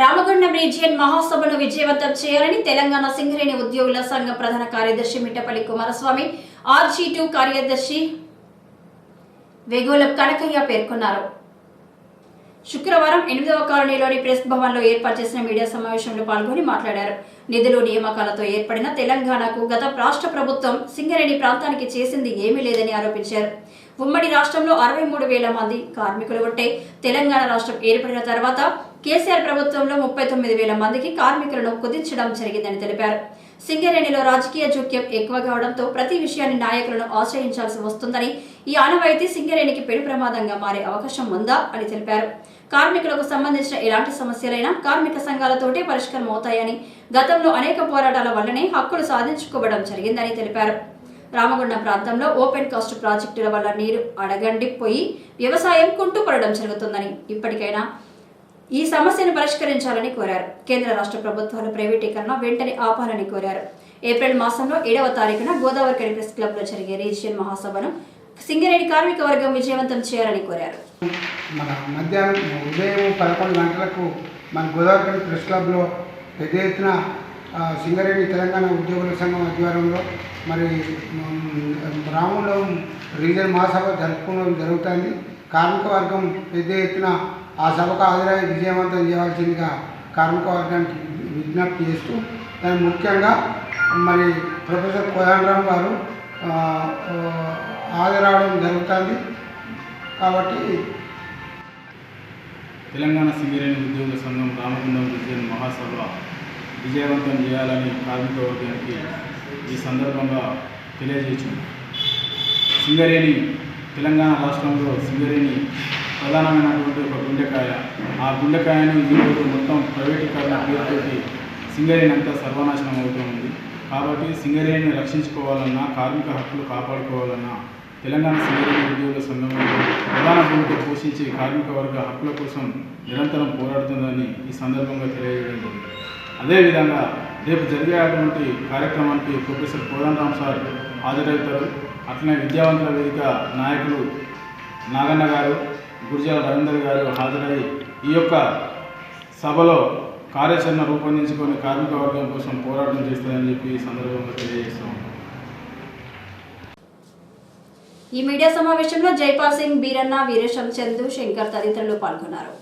Ramagundam region మహాసభను విజయవంతం చేయాలని తెలంగాణ సింగరేణి ఉద్యోగుల సంఘ ప్రధాన కార్యదర్శి మిట్టపల్లి కుమారస్వామి ఆర్జీ టూ కార్యదర్శి వెగోల కనకయ్య పేర్కొన్నారు. శుక్రవారం ఎనిమిదవ కాలనీలోని ప్రెస్ భవన్లో ఏర్పాటు చేసిన మీడియా సమావేశంలో పాల్గొని మాట్లాడారు. నిధులు నియామకాలతో ఏర్పడిన తెలంగాణకు గత రాష్ట్ర ప్రభుత్వం సింగరేణి ప్రాంతానికి చేసింది ఏమీ లేదని ఆరోపించారు. ఉమ్మడి రాష్ట్రంలో అరవై మూడు వేల మంది కార్మికులు ఉంటే తెలంగాణ రాష్ట్రం ఏర్పడిన తర్వాత కేసీఆర్ ప్రభుత్వంలో ముప్పై తొమ్మిది వేల మందికి కార్మికులను కుదించడం జరిగిందని తెలిపారు. సింగరేణిలో రాజకీయ జోక్యం ఎక్కువ కావడంతో ప్రతి విషయాన్ని నాయకులను ఆశ్రయించాల్సి వస్తుందని ఈ ఆనవాయితీ సింగరేణికి పెను ప్రమాదంగా మారే అవకాశం ఉందా అని తెలిపారు. కార్మికులకు సంబంధించిన ఎలాంటి సమస్యలైనా కార్మిక సంఘాలతోటే పరిష్కారం అవుతాయని గతంలో అనేక పోరాటాల వల్లనే హక్కులు సాధించుకోవడం జరిగిందని తెలిపారు. రామగుండం ప్రాంతంలో ఓపెన్ కాస్ట్ ప్రాజెక్టుల వల్ల నీరు అడగండిపోయి వ్యవసాయం కుంటుపడడం జరుగుతుందని ఇప్పటికైనా ఈ సమస్యను పరిష్కరించాలని కోరారు. కేంద్ర రాష్ట్ర ప్రభుత్వాలు ప్రైవేటీకరణ వెంటనే ఆపాలని కోరారు. ఏప్రిల్ మాసంలో ఏడవ తారీఖున గోదావరి ప్రెస్ క్లబ్లో జరిగే రీజియన్ మహాసభను సింగరేణి కార్మిక వర్గం విజయవంతం చేయాలని కోరారు. మన మధ్యాహ్నం ఉదయం పదకొండు గంటలకు మన గోదావరి ప్రెస్ క్లబ్లో పెద్ద ఎత్తున సింగరేణి తెలంగాణ ఉద్యోగుల సంఘం ఆధ్వర్యంలో మరి మ్, రీజన్ మహాసభ జరుపుకోవడం జరుగుతుంది. కార్మిక వర్గం పెద్ద ఎత్తున ఆ సభకు హాజరై విజయవంతం చేయవలసిందిగా కార్మిక వర్గానికి విజ్ఞప్తి చేస్తూ దాని ముఖ్యంగా మరి ప్రొఫెసర్ కోదండరామ్ గారు హాజరవడం జరుగుతుంది. కాబట్టి తెలంగాణ సింగరేణి ఉద్యోగుల సంఘం రామగుండం రీజియన్ మహాసభ విజయవంతం చేయాలని కార్మిక వర్గానికి ఈ సందర్భంగా తెలియజేసింది సింగరేణి తెలంగాణ రాష్ట్రంలో సింగరేణి ప్రధానమైనటువంటి ఒక గుండెకాయ. ఆ గుండెకాయను ఈరోజు మొత్తం ప్రైవేటీకరణ పేరుతోటి సింగరేణి అంతా సర్వనాశనం అవుతూ ఉంది కాబట్టి సింగరేణిని రక్షించుకోవాలన్నా కార్మిక హక్కులు కాపాడుకోవాలన్నా తెలంగాణ సింగరేణి ఉద్యోగుల సంఘం ప్రధాన భూమిక పోషించి కార్మిక వర్గ హక్కుల కోసం నిరంతరం పోరాడుతుందని ఈ సందర్భంగా తెలియజేయడం జరిగింది. అదేవిధంగా రేపు జరిగేటువంటి కార్యక్రమానికి ప్రొఫెసర్ కోదండరామ్ సార్ హాజరవుతారు. అట్లనే విద్యావంతుల వేదిక నాయకులు నాగన్న గారు గురిజాల రవీందర్ గారు హాజరై ఈ యొక్క సభలో కార్యాచరణ రూపొందించుకొని కార్మిక వర్గం కోసం పోరాటం చేస్తారని చెప్పి ఈ సందర్భంగా తెలియజేస్తాం ఈ మీడియా సమావేశంలో జైపాల్ సింగ్ బీరన్న వీరేశం చందు శంకర్ తదితరులు పాల్గొన్నారు.